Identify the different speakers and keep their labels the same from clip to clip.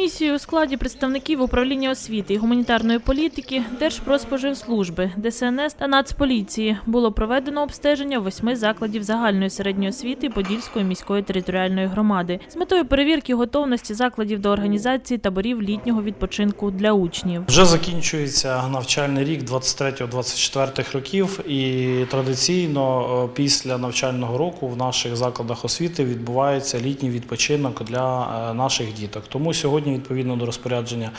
Speaker 1: Комісією у складі представників управління освіти і гуманітарної політики, Держпродспоживслужби, ДСНС та Нацполіції було проведено обстеження восьми закладів загальної середньої освіти Подільської міської територіальної громади з метою перевірки готовності закладів до організації таборів літнього відпочинку для учнів.
Speaker 2: Вже закінчується навчальний рік 23-24 років, і традиційно е, після навчального року в наших закладах освіти відбувається літній відпочинок для е, наших діток. Тому сьогодні, відповідно до розпорядження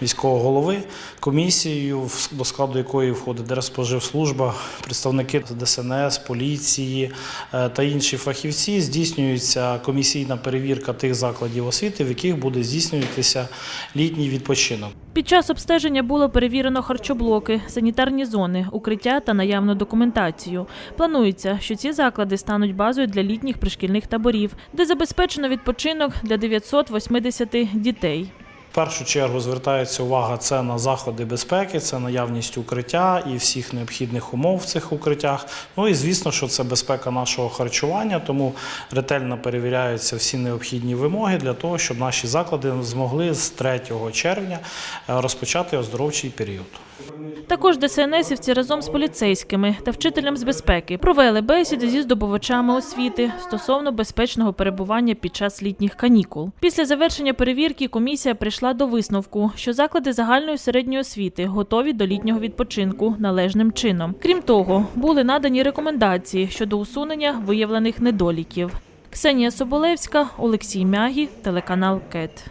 Speaker 2: міського голови, комісією, до складу якої входить Держспоживслужба, представники ДСНС, поліції е, та інші фахівці, здійснюється комісійна перевірка тих закладів освіти, в яких буде здійснюватися літній відпочинок.
Speaker 1: Під час обстеження було перевірено харчоблоки, санітарні зони, укриття та наявну документацію. Планується, що ці заклади стануть базою для літніх пришкільних таборів, де забезпечено відпочинок для 980 дітей.
Speaker 2: В першу чергу звертається увага це на заходи безпеки, це наявність укриття і всіх необхідних умов в цих укриттях. Ну і звісно, що це безпека нашого харчування, тому ретельно перевіряються всі необхідні вимоги для того, щоб наші заклади змогли з 3 червня е, розпочати оздоровчий період.
Speaker 1: Також ДСНСівці разом з поліцейськими та вчителем з безпеки провели бесіди зі здобувачами освіти стосовно безпечного перебування під час літніх канікул. Після завершення перевірки комісія прийшла до висновку, що заклади загальної середньої освіти готові до літнього відпочинку належним чином. Крім того, були надані рекомендації щодо усунення виявлених недоліків. Ксенія Соболевська, Олексій Мягі, телеканал КЕТ.